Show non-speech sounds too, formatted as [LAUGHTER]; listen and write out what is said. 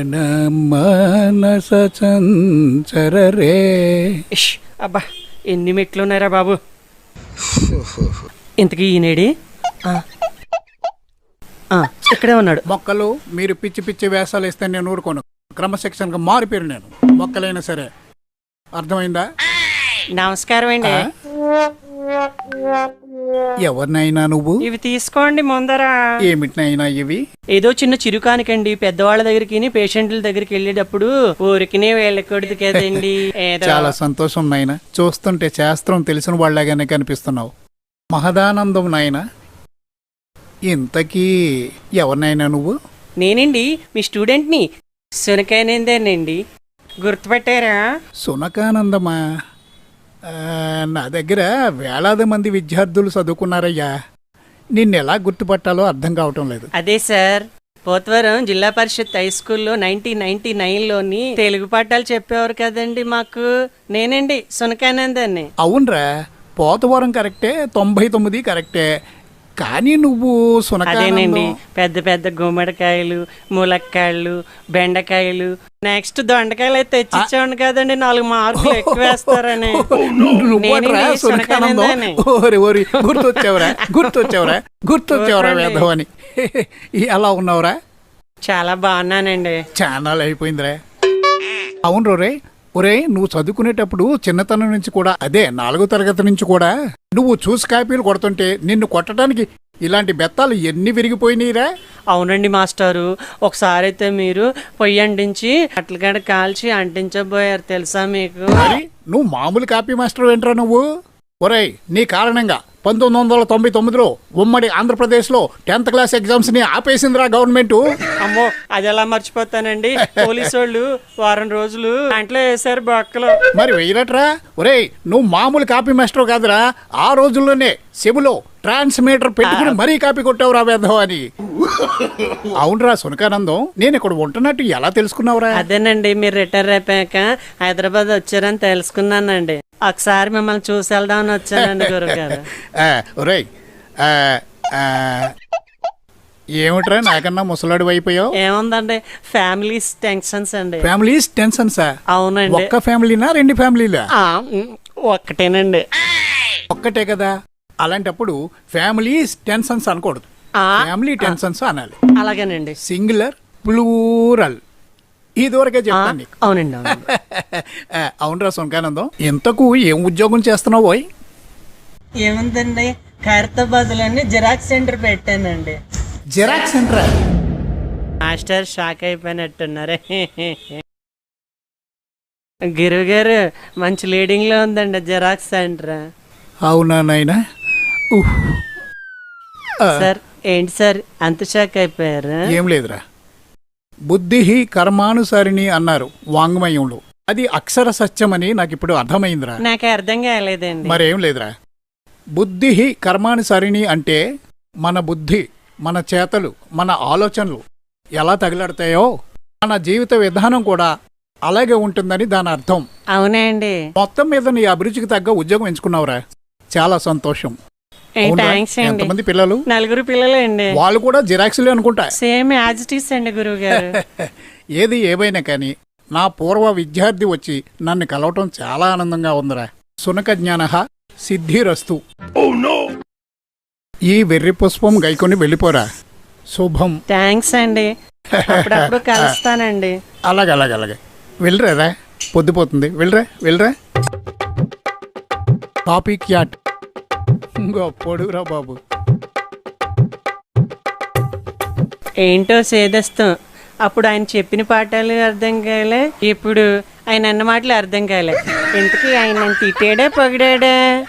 జనన మానస చంచర రే ఇష్ అబ్బా ఎన్ని మెట్లు ఉన్నారా బాబు. ఇంతకీ ఈనేడి ఆ. ఆ, ఇక్కడే ఉన్నాడు. మొక్కలు మీరు పిచ్చి పిచ్చి వేషాలు ఇస్తే నేను ఊరుకోను. క్రమశిక్షణగా మారిపోయారు నేను మొక్కలైనా సరే. అర్థమైందా? నమస్కారం అండి ఆ? ఎవరినైనా నువ్వు? ఇవి తీసుకోండి ముందరా. ఏమిటినైనా ఇవి? ఏదో చిన్న చిరుకానికండి. పెద్దవాళ్ళ దగ్గరికి పేషెంట్ల దగ్గరికి వెళ్ళేటప్పుడు ఊరికినే వెళ్ళకూడదు కదండి. [LAUGHS] చాలా సంతోషం నాయన. చూస్తుంటే శాస్త్రం తెలిసిన వాళ్ళగానే కనిపిస్తున్నావు. మహదానందం నాయన. ఇంతకీ ఎవరినైనా నువ్వు? నేనండి మీ స్టూడెంట్ని. సునకానందేనండి గుర్తుపెట్టారా? సునకానందమా నా దగ్గర వేలాది మంది విద్యార్థులు చదువుకున్నారయ్యా. నిన్ను ఎలా గుర్తుపట్టాలో అర్థం కావటం లేదు. అదే సార్ పోతవరం జిల్లా పరిషత్ హై స్కూల్లో నైన్టీన్ నైన్టీ నైన్లోని తెలుగు పాఠాలు చెప్పేవారు కదండి మాకు. నేనండి సునకానందాన్ని. అవునరా పోతవరం కరెక్టే తొంభై తొమ్మిది కరెక్టే. కానీ నువ్వు అదేనండి. సునకానందం పెద్ద పెద్ద గుమ్మడికాయలు ములక్కాయలు బెండకాయలు. నెక్స్ట్ దొండకాయలు అయితే తెచ్చిచ్చాను కదండి. నాలుగు మార్కులు ఎక్కువ వేస్తారని. [LAUGHS] గుర్తొచ్చావురా గుర్తొచ్చావురా గుర్తొచ్చావురా. వేధవని ఎలా ఉన్నావురా? చాలా బాగున్నానండి. ఛానల్ అయిపోయిందిరా. అవును రోరే ఒరే నువ్వు చదువుకునేటప్పుడు చిన్నతనం నుంచి కూడా అదే నాలుగో తరగతి నుంచి కూడా నువ్వు చూసి కాపీలు కొడుతుంటే నిన్ను కొట్టడానికి ఇలాంటి బెత్తాలు ఎన్ని విరిగిపోయినాయిరా? అవునండి మాస్టారు. ఒకసారి అయితే మీరు పొయ్యి అంటించి అట్లగడ కాల్చి అంటించబోయారు. తెలుసా మీకు? నువ్వు మామూలు కాపీ మాస్టర్ ఏంట్రా నువ్వు? ఒరేయ్ నీ కారణంగా పంతొమ్మిది వందల తొంభై తొమ్మిదిలో ఉమ్మడి ఆంధ్రప్రదేశ్లో టెన్త్ క్లాస్ ఎగ్జామ్స్ని ఆపేసిందిరా గవర్నమెంట్. అమ్మో అది ఎలా మర్చిపోతానండి? పోలీసు వాళ్ళు వారం రోజులు దాంట్లో వేశారు బొక్కలు. మరి వెయ్యరట్రా? ఒరేయ్ నువ్వు మామూలు కాపీ మాస్టర్ కాదురా. ఆ రోజుల్లోనే చెబులో ట్రాన్స్మీటర్ పెట్టుకుని మరీ కాపీ కొట్టావురా వేద్దాం అని. అవునరా సునకానందం నేను ఇక్కడ ఉంటున్నట్టు ఎలా తెలుసుకున్నావురా? అదేనండి మీరు రిటైర్ అయిపోయాక హైదరాబాద్ వచ్చారని తెలుసుకున్నానండి. ఒకసారి మిమ్మల్ని చూసి వెళ్దామని వచ్చానండి గురుగారు ఒరేయ్ ఏమిట్రా నాకన్నా ముసలాడు అయిపోయావు ఏముందండి ఫ్యామిలీస్ టెన్షన్స్ అండి. ఫ్యామిలీస్ టెన్షన్సా? అవునండి. ఒక్క ఫ్యామిలీనా రెండు ఫ్యామిలీలా? ఒక్కటేనండి. ఒక్కటే కదా? అలాంటప్పుడు ఫ్యామిలీస్ టెన్షన్స్ అనకూడదు. ఫ్యామిలీ టెన్షన్స్ అనాలి. అలాగేనండి. Singular plural. ఇదివరకే చెప్తాను నీకు. అవునండి [LAUGHS] అవునరా సునకానందం ఇంతకు ఏం ఉద్యోగం చేస్తున్నావు ఏముందండి? ఖైరతాబాద్లోని జిరాక్స్ సెంటర్ పెట్టానండి. Xerox centre? Master shock అయిపోయినట్టున్నారే. [LAUGHS] గురువు గారు మంచి లీడింగ్లో ఉందండి జిరాక్స్ సెంటర్. అవునా నాయనా? సార్ ఏంటి సార్? అంత షాక్ అయిపోయారు. ఏం లేదురా. బుద్ధి కర్మానుసారిణి అన్నారు వాంగ్మయంలో. అది అక్షర సత్యమని నాకు ఇప్పుడు అర్థమైందిరా. నాకు అర్థం కాలేదండి. మరేం లేదురా. బుద్ధి కర్మానుసారిణి అంటే మన బుద్ధి మన చేతలు మన ఆలోచనలు ఎలా తగిలాడతాయో మన జీవిత విధానం కూడా అలాగే ఉంటుందని దాని అర్థం. అవునా అండి? మొత్తం మీద నీ అభిరుచికి తగ్గ ఉద్యోగం ఎంచుకున్నావురా. చాలా సంతోషం? థ్యాంక్స్ అండి. ఎంతమంది పిల్లలు? నలుగురు పిల్లలండి. వాళ్ళు కూడా జిరాక్స్లే అనుకుంటా. సేమ్ యాజ్ ఇట్ ఈస్ అండి గురువు గారు [LAUGHS] ఏది ఏమైనా కానీ నా పూర్వ విద్యార్థి వచ్చి నన్ను కలవటం చాలా ఆనందంగా ఉందిరా. సునక జ్ఞాన సిద్ధిరస్తు. ఈ వెర్రి పుష్పం గైకొని వెళ్ళిపోరా. శుభం. థ్యాంక్స్ అండి. అప్పుడప్పుడు [LAUGHS] కలుస్తానండి. అలాగే అలాగే అలాగే. వెళ్ళరా? పొద్దుపోతుంది. వెళ్ళరా? వెళ్ళరా? టాపిక్ యాట్ పొడుగురా బాబు. ఏంటో సేదస్తం. అప్పుడు ఆయన చెప్పిన పాఠాలు అర్థం కాలే ఇప్పుడు ఆయన అన్న మాటలు అర్థం కాలే. ఇంతకీ ఆయన తిట్టాడా పొగిడాడా?